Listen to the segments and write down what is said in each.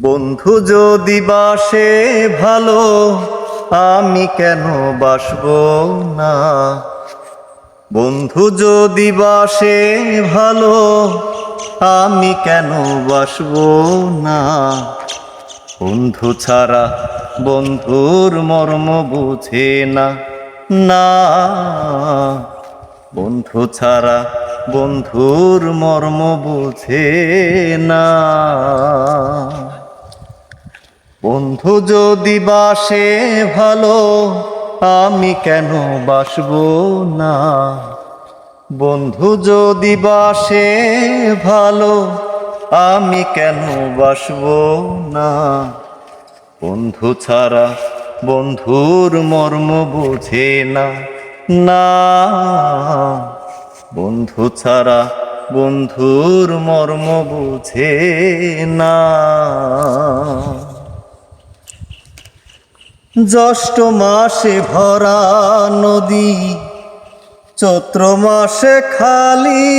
বন্ধু যদি বাসে ভালো, আমি কেন বাসব না? বন্ধু যদি বাসে ভালো, আমি কেন বাসব না? বন্ধু ছাড়া বন্ধুর মর্ম বুঝে না না। বন্ধু ছাড়া বন্ধুর মর্ম বুঝে না। বন্ধু যদি বাসে ভালো, আমি কেন বাসব না? বন্ধু যদি বাসে ভালো, আমি কেন বাসব না? বন্ধু ছাড়া বন্ধুর মর্ম বুঝে না না। বন্ধু ছাড়া বন্ধুর মর্ম বুঝে না। জ্যৈষ্ঠ মাসে ভরা নদী, চৈত্র মাসে খালি।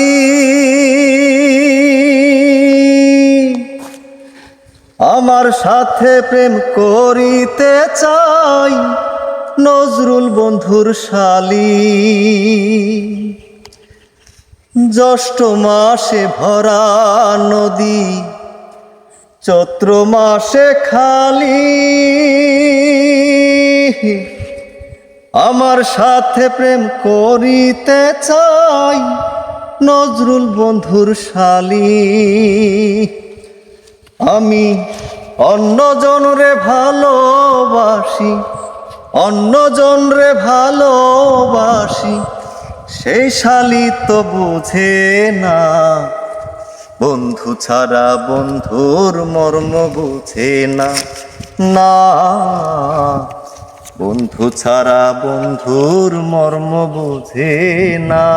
আমার সাথে প্রেম করিতে চাই নজরুল বন্ধুর শালি। জ্যৈষ্ঠ মাসে ভরা নদী, চৈত্র মাসে খালি। আমার সাথে প্রেম করিতে চাই, নজরুল বন্ধুর শালী। আমি অন্য জনরে ভালোবাসি অন্য জনরে ভালোবাসি সেই শালি তো বুঝে না। বন্ধু ছাড়া বন্ধুর মর্ম বুঝে না না। বন্ধু ছাড়া বন্ধুর মর্ম বুঝে না।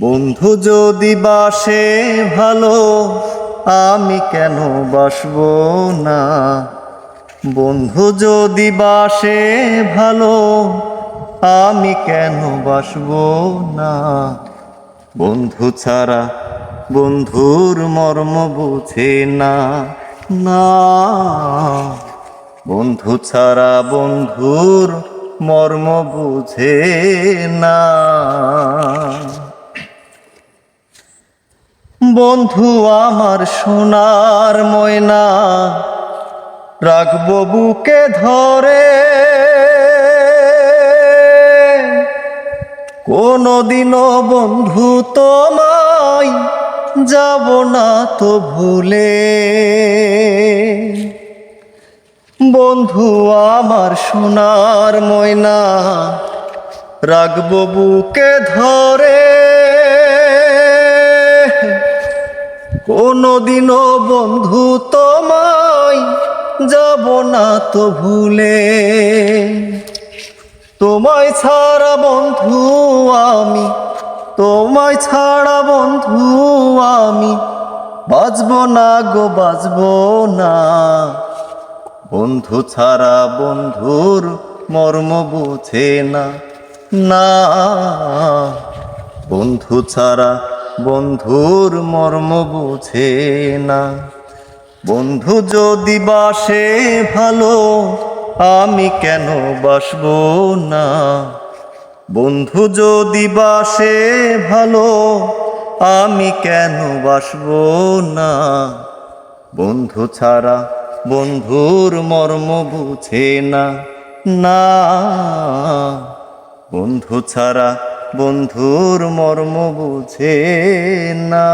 বন্ধু যদি বাসে ভালো, আমি কেন বাসব না? বন্ধু যদি বাসে ভালো, আমি কেন বাসব না? বন্ধু ছাড়া বন্ধুর মর্ম বুঝে না না। বন্ধু ছাড়া বন্ধুর মর্ম বুঝে না। বন্ধু আমার সোনার ময়না, রাখব বুকে ধরে। কোনদিনও বন্ধু তোমায় যাব না তো ভুলে। বন্ধু, আমার সোনার ময়না রাখব বুকে ধরে। কোনদিনও বন্ধু তোমায় যাব না তো ভুলে। তোমায় ছাড়া বন্ধু আমি, তোমায় ছাড়া বন্ধু আমি বাজব না গো বাজব না। বন্ধু ছাড়া বন্ধুর মর্ম বুঝে না না। বন্ধু ছাড়া বন্ধুর মর্ম বুঝে না। বন্ধু যদি বাসে ভালো, আমি কেন বাসব না? বন্ধু যদি বাসে ভালো, আমি কেন বাসব না? বন্ধু ছাড়া বন্ধুর মর্ম বুঝে না না। বন্ধু ছাড়া বন্ধুর মর্ম বুঝে না।